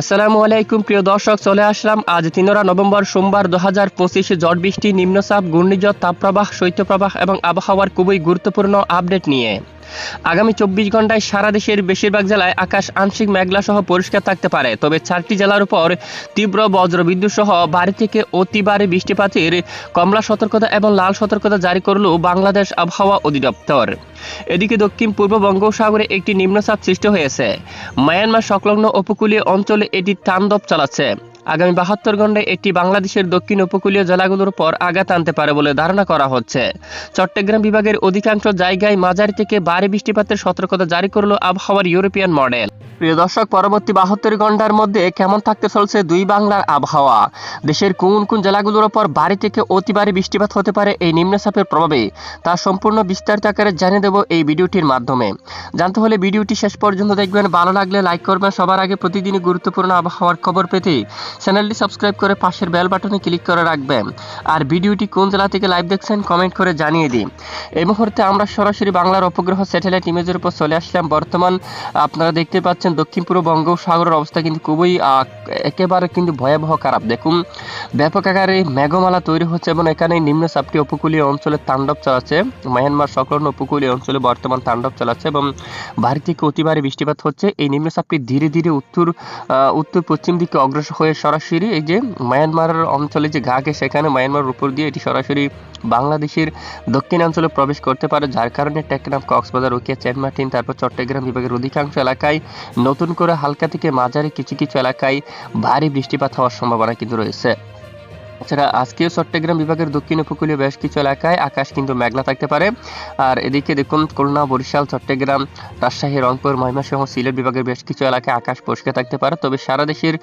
আসসালামু আলাইকুম, প্রিয় দর্শক, চলে আসলাম আজ তিনরা নভেম্বর সোমবার দু হাজার পঁচিশে জট বৃষ্টি, নিম্নচাপ, ঘূর্ণিঝড়, তাপপ্রবাহ, শৈত্যপ্রবাহ এবং আবহাওয়ার খুবই গুরুত্বপূর্ণ আপডেট নিয়ে। আগামী চব্বিশ ঘন্টায় সারা দেশের বেশিরভাগ জেলায় আকাশ আংশিক মেঘলা সহ পরিষ্কার থাকতে পারে। তবে চারটি জেলার উপর তীব্র বজ্রবিদ্যুৎ সহ বাড়ি থেকে অতি ভারী বৃষ্টিপাতের কমলা সতর্কতা এবং লাল সতর্কতা জারি করল বাংলাদেশ আবহাওয়া অধিদপ্তর। এদিকে দক্ষিণ পূর্ব বঙ্গোপসাগরে একটি নিম্নচাপ সৃষ্টি হয়েছে। মায়ানমার সংলগ্ন উপকূলীয় অঞ্চলে এটি তাণ্ডব চালাচ্ছে। আগামী বাহাত্তর ঘন্টায় এটি বাংলাদেশের দক্ষিণ উপকূলীয় জেলাগুলোর উপর আঘাত আনতে পারে বলে ধারণা করা হচ্ছে। চট্টগ্রাম বিভাগের অধিকাংশ জায়গায় মাঝারি থেকে ভারী বৃষ্টিপাতের সতর্কতা জারি করল আবহাওয়ার ইউরোপিয়ান মডেল। প্রিয় দর্শক, পরবর্তী বাহাত্তর ঘণ্টার মধ্যে কেমন থাকতে চলছে দুই বাংলার আবহাওয়া? দেশের কোন কোন জেলাগুলোর ওপর ভারী থেকে অতি ভারী বৃষ্টিপাত হতে পারে এই নিম্নচাপের প্রভাবে? তা সম্পূর্ণ বিস্তারিত আকারে জানিয়ে দেব এই ভিডিওটির মাধ্যমে। জানতে হলে ভিডিওটি শেষ পর্যন্ত দেখবেন। ভালো লাগলে লাইক করবেন। সবার আগে প্রতিদিনই গুরুত্বপূর্ণ আবহাওয়ার খবর পেতে চ্যানেলটি সাবস্ক্রাইব করে পাশের বেল বাটনে ক্লিক করে রাখবেন। আর ভিডিওটি কোন জেলা থেকে লাইভ দেখছেন কমেন্ট করে জানিয়ে দিন। এই মুহূর্তে আমরা সরাসরি বাংলার উপগ্রহ স্যাটেলাইট ইমেজের উপর চলে আসলাম। বর্তমান আপনারা দেখতে পাচ্ছেন দক্ষিণ পূর্ব বঙ্গোপসাগরের অবস্থা কিন্তু খুবই একেবারে কিন্তু ভয়াবহ খারাপ। দেখুন, ব্যাপক আকারে মেঘমালা তৈরি হচ্ছে এবং এখানে নিম্নচাপটি উপকূলীয় অঞ্চলে তাণ্ডব চালাচ্ছে। মায়ানমার সংলগ্ন উপকূলীয় অঞ্চলে বর্তমান তাণ্ডব চালাচ্ছে এবং ভারী থেকে অতি ভারী বৃষ্টিপাত হচ্ছে। এই নিম্নচাপটি ধীরে ধীরে উত্তর উত্তর পশ্চিম দিকে অগ্রসর হয়ে সরাসরি এই যে মায়ানমার অঞ্চলে যে ঘাকে সেখানে মায়ানমার উপর দিয়ে এটি সরাসরি বাংলাদেশের দক্ষিণাঞ্চলে প্রবেশ করতে পারে, যার কারণে টেকনাফ, কক্সবাজার, রুকিয়া, চেনমার্টিন, তারপর চট্টগ্রাম বিভাগের অধিকাংশ এলাকায় নতুন করে হালকা থেকে মাঝারি কিছু কিছু এলাকায় ভারী বৃষ্টিপাত হওয়ার সম্ভাবনা কিন্তু রয়েছে। এছাড়া আজকেও চট্টগ্রাম বিভাগের দক্ষিণ উপকূলীয় বেশ কিছু এলাকায় আকাশ কিন্তু মেঘলা থাকতে পারে। আর এদিকে দেখুন, খুলনা, বরিশাল, চট্টগ্রাম, রাজশাহী, রংপুর, ময়মনসিংহ, সিলেট বিভাগের বেশ কিছু এলাকায় আকাশ পরিষ্কার থাকতে পারে। তবে সারা দেশের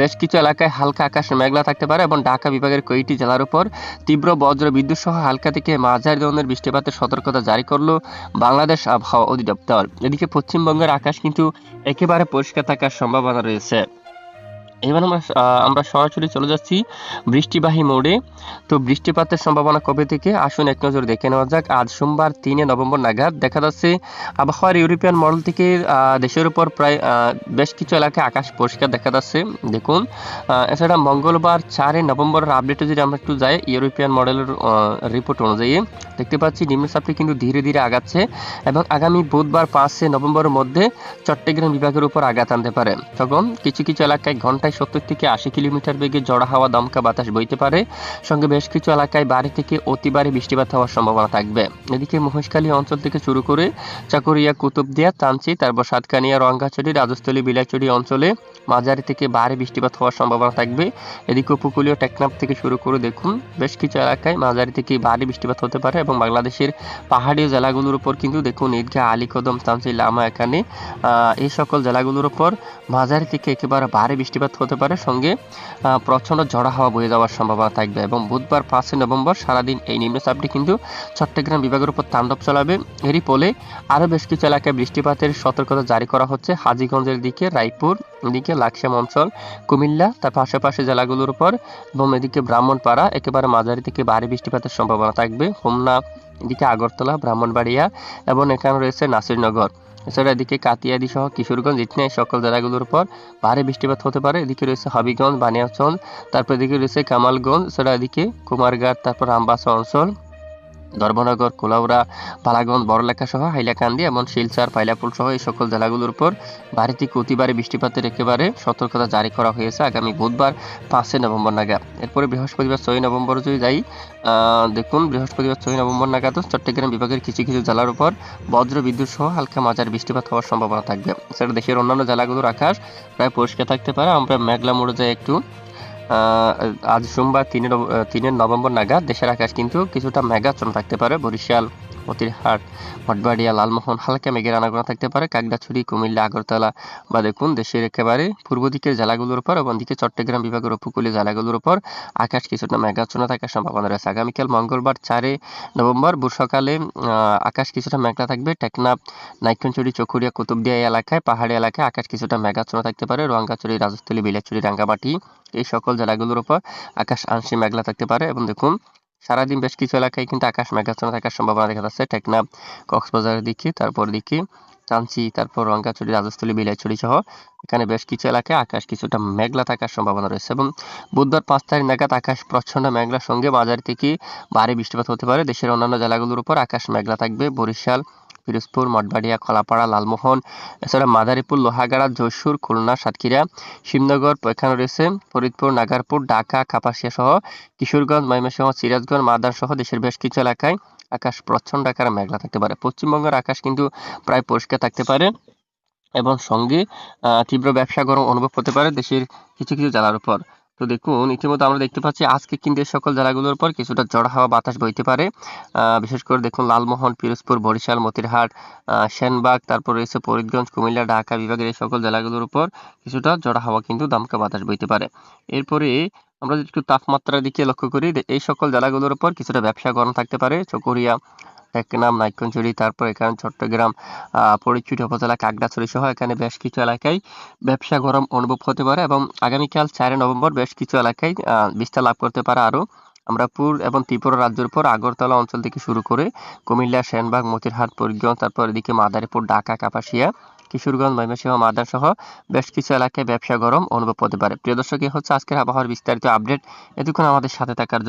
বেশ কিছু এলাকায় হালকা আকাশ মেঘলা থাকতে পারে এবং ঢাকা বিভাগের কয়েকটি জেলার উপর তীব্র বজ্র বিদ্যুৎ সহ হালকা থেকে মাঝারি ধরনের বৃষ্টিপাতের সতর্কতা জারি করল বাংলাদেশ আবহাওয়া অধিদপ্তর। এদিকে পশ্চিমবঙ্গের আকাশ কিন্তু একেবারে পরিষ্কার থাকার সম্ভাবনা রয়েছে। এবার আমরা আমরা সরাসরি চলে যাচ্ছি বৃষ্টিবাহী মোড়ে। তো বৃষ্টিপাতের সম্ভাবনা কবে থেকে? আসুন এক নজর দেখে নেওয়া যাক। আজ সোমবার তিনে নভেম্বর নাগাদ দেখা যাচ্ছে, আবহাওয়ার ইউরোপিয়ান মডেল থেকে দেশের উপর প্রায় বেশ কিছু এলাকায় আকাশ পরিষ্কার দেখা যাচ্ছে। দেখুন এছাড়া মঙ্গলবার চারে নভেম্বরের আপডেটে যদি আমরা একটু যাই, ইউরোপিয়ান মডেলের রিপোর্ট অনুযায়ী দেখতে পাচ্ছি নিম্নচাপটি কিন্তু ধীরে ধীরে আগাচ্ছে এবং আগামী বুধবার পাঁচে নভেম্বরের মধ্যে চট্টগ্রাম বিভাগের উপর আঘাত আনতে পারে। তখন কিছু কিছু এলাকায় ঘন্টায় সত্তর থেকে আশি কিলোমিটার বেগে জড়া হাওয়া দমকা বাতাস বইতে পারে। সঙ্গে বেশ কিছু এলাকায় বাড়ি থেকে অতি ভারী বৃষ্টিপাত হওয়ার সম্ভাবনা থাকবে। এদিকে মহেশখালী অঞ্চল থেকে শুরু করে চাকুরিয়া, কুতুবদিয়া, তানচি, তারপর সাতকানিয়া রঙ্গাচড়ি রাজস্থলী বিলাইচড়ি অঞ্চলে মাঝারি থেকে ভারী বৃষ্টিপাত হওয়ার সম্ভাবনা থাকবে। এদিকে উপকূলীয় টেকনাফ থেকে শুরু করে দেখুন, বেশ কিছু এলাকায় মাঝারি থেকে ভারী বৃষ্টিপাত হতে পারে এবং বাংলাদেশের পাহাড়ি জেলাগুলোর উপর কিন্তু দেখুন ঈদগাহ, আলীকদম, তানচি, লামা, এখানে এই সকল জেলাগুলোর উপর মাঝারি থেকে একেবারে ভারী বৃষ্টিপাত হতে পারে। সঙ্গে প্রচণ্ড ঝড়া হাওয়া বয়ে যাওয়ার সম্ভাবনা থাকবে এবং বুধবার পাঁচই নভেম্বর সারাদিন এই নিম্নচাপটি কিন্তু চট্টগ্রাম বিভাগের উপর তাণ্ডব চালাবে। এরই ফলে আরও বেশ কিছু এলাকায় বৃষ্টিপাতের সতর্কতা জারি করা হচ্ছে। হাজীগঞ্জের দিকে, রায়পুর এদিকে লাকসাম অঞ্চল, কুমিল্লা, তার পাশাপাশি জেলাগুলোর উপর এবং এদিকে ব্রাহ্মণপাড়া, একেবারে মাঝারি থেকে ভারী বৃষ্টিপাতের সম্ভাবনা থাকবে। হোমনা এদিকে আগরতলা, ব্রাহ্মণবাড়িয়া এবং এখানে রয়েছে নাসিরনগর। এছাড়া এদিকে কাতিয়াদি সহ কিশোরগঞ্জ ইটনা এই সকল জেলাগুলোর উপর ভারী বৃষ্টিপাত হতে পারে। এদিকে রয়েছে হাবিগঞ্জ, বানিয়াচল, তারপর এদিকে রয়েছে কামালগঞ্জ, এছাড়া এদিকে কুমারঘাট, তারপর আমবাসা অঞ্চল। ধর্মনগর, কোলাউড়া, পালাগঞ্জ, বড়লেখা সহ হাইলাকান্দি এবং শিলচর, পাইলাপুর সহ এই সকল জেলাগুলোর উপর ভারী থেকে অতিবারে বৃষ্টিপাতের একেবারে সতর্কতা জারি করা হয়েছে আগামী বুধবার, পাঁচই নভেম্বর নাগাদ। এরপরে বৃহস্পতিবার ছয় নভেম্বর যদি যাই দেখুন বৃহস্পতিবার ছয় নভেম্বর নাগাদ চট্টগ্রাম বিভাগের কিছু কিছু জেলার উপর বজ্র বিদ্যুৎ সহ হালকা মাঝার বৃষ্টিপাত হওয়ার সম্ভাবনা থাকবে। সেটা দেশের অন্যান্য জেলাগুলোর আকাশ প্রায় পরিষ্কার থাকতে পারে। আমরা মেঘলা মোড়ে যাই একটু। আজ সোমবার তিনের তিনের নভেম্বর নাগাদ দেশের আকাশ কিন্তু কিছুটা মেঘাচ্ছন্ন থাকতে পারে বরিশাল। মতিরহাট মঠবাড়িয়া লালমোহন, হালকা মেঘের আনাগোনা থাকতে পারে। কাকড়াছড়ি, কুমিল্লা, আগরতলা বা দেখুন দেশের একেবারে পূর্ব দিকের জেলাগুলোর উপর এবং দিকে চট্টগ্রাম বিভাগের উপকূলীয় জেলাগুলোর উপর আকাশ কিছুটা মেঘাচ্ছন্ন থাকার সম্ভাবনা রয়েছে। আগামীকাল মঙ্গলবার চারে নভেম্বর ভোর সকালে আকাশ কিছুটা মেঘলা থাকবে। টেকনাফ, নাইক্ষণচুরি, চকুরিয়া, কুতুবদিয়া এলাকায়, পাহাড়ি এলাকায় আকাশ কিছুটা মেঘাচ্ছন্ন থাকতে পারে। রঙ্গাচুরি রাজস্থলী বিলাচুরি রাঙ্গামাটি এই সকল জেলাগুলোর উপর আকাশ আংশিক মেঘলা থাকতে পারে এবং দেখুন সারাদিন বেশ কিছু এলাকায় কিন্তু আকাশ মেঘাচ্ছন্ন থাকার সম্ভাবনা দেখা যাচ্ছে। টেকনাফ কক্সবাজারের দিকে, তারপর দিকে চাঞ্চি, তারপর রঙ্গাছড়ি রাজস্থলী, বিলাইছড়ি সহ এখানে বেশ কিছু এলাকায় আকাশ কিছুটা মেঘলা থাকার সম্ভাবনা রয়েছে এবং বুধবার পাঁচ তারিখ নাগাদ আকাশ প্রচ্ছন্ন মেঘলার সঙ্গে বাজার থেকে ভারী বৃষ্টিপাত হতে পারে। দেশের অন্যান্য জেলাগুলোর উপর আকাশ মেঘলা থাকবে। বরিশাল পিরোজপুর, মঠবাড়িয়া খলাপাড়া লালমোহন, এছাড়া মাদারীপুর, লোহাগাড়া, যশোর, খুলনা, সাতক্ষীরা, শিবনগর এখানে রয়েছে, ফরিদপুর, নাগারপুর, ঢাকা কাপাসিয়া সহ কিশোরগঞ্জ, ময়মনসিংহ, সিরাজগঞ্জ মাদার সহ দেশের বেশ কিছু এলাকায় আকাশ প্রচ্ছন্ন আকারে মেঘলা থাকতে পারে। পশ্চিমবঙ্গের আকাশ কিন্তু প্রায় পরিষ্কার থাকতে পারে এবং সঙ্গে তীব্র ব্যবসা গরম অনুভব হতে পারে দেশের কিছু কিছু জেলার উপর। তো দেখুন, ইতিমধ্যে আমরা দেখতে পাচ্ছি আজকে কিন্তু সকল জেলাগুলোর উপর কিছুটা ঝড় হাওয়া বাতাস বইতে পারে। বিশেষ করে দেখুন লালমোহন, পিরোজপুর, বরিশাল, মতিরহাট সেনবাগ, তারপর রয়েছে ফরিদগঞ্জ, কুমিল্লা, ঢাকা বিভাগের এই সকল জেলাগুলোর উপর কিছুটা জড় হাওয়া কিন্তু দমকা বাতাস বইতে পারে। এরপরে আমরা যদি একটু তাপমাত্রার দিকে লক্ষ্য করি, এই সকল জেলাগুলোর উপর কিছুটা ব্যবসা গরম থাকতে পারে। চকরিয়া টেকনাম নাইকনচুরি তারপর এখানে চট্টগ্রাম ফরিদচুরি উপজেলা কাকড়াছড়ি সহ এখানে বেশ কিছু এলাকায় ব্যবসা গরম অনুভব হতে পারে এবং আগামীকাল চারই নভেম্বর বেশ কিছু এলাকায় বিস্তার লাভ করতে পারে আরও। আমরা পুর এবং ত্রিপুরা রাজ্যের উপর আগরতলা অঞ্চল থেকে শুরু করে কুমিল্লা, সেনবাগ, মতিরহাট পরিগঞ্জ তারপর এদিকে মাদারীপুর, ঢাকা, কাপাসিয়া, কিশোরগঞ্জ, ময়মনসিংহ মাদার সহ বেশ কিছু এলাকায় ব্যবসা গরম অনুভব হতে পারে। প্রিয় দর্শক হচ্ছে আজকের আবহাওয়ার বিস্তারিত আপডেট। এতক্ষণ আমাদের সাথে থাকার জন্য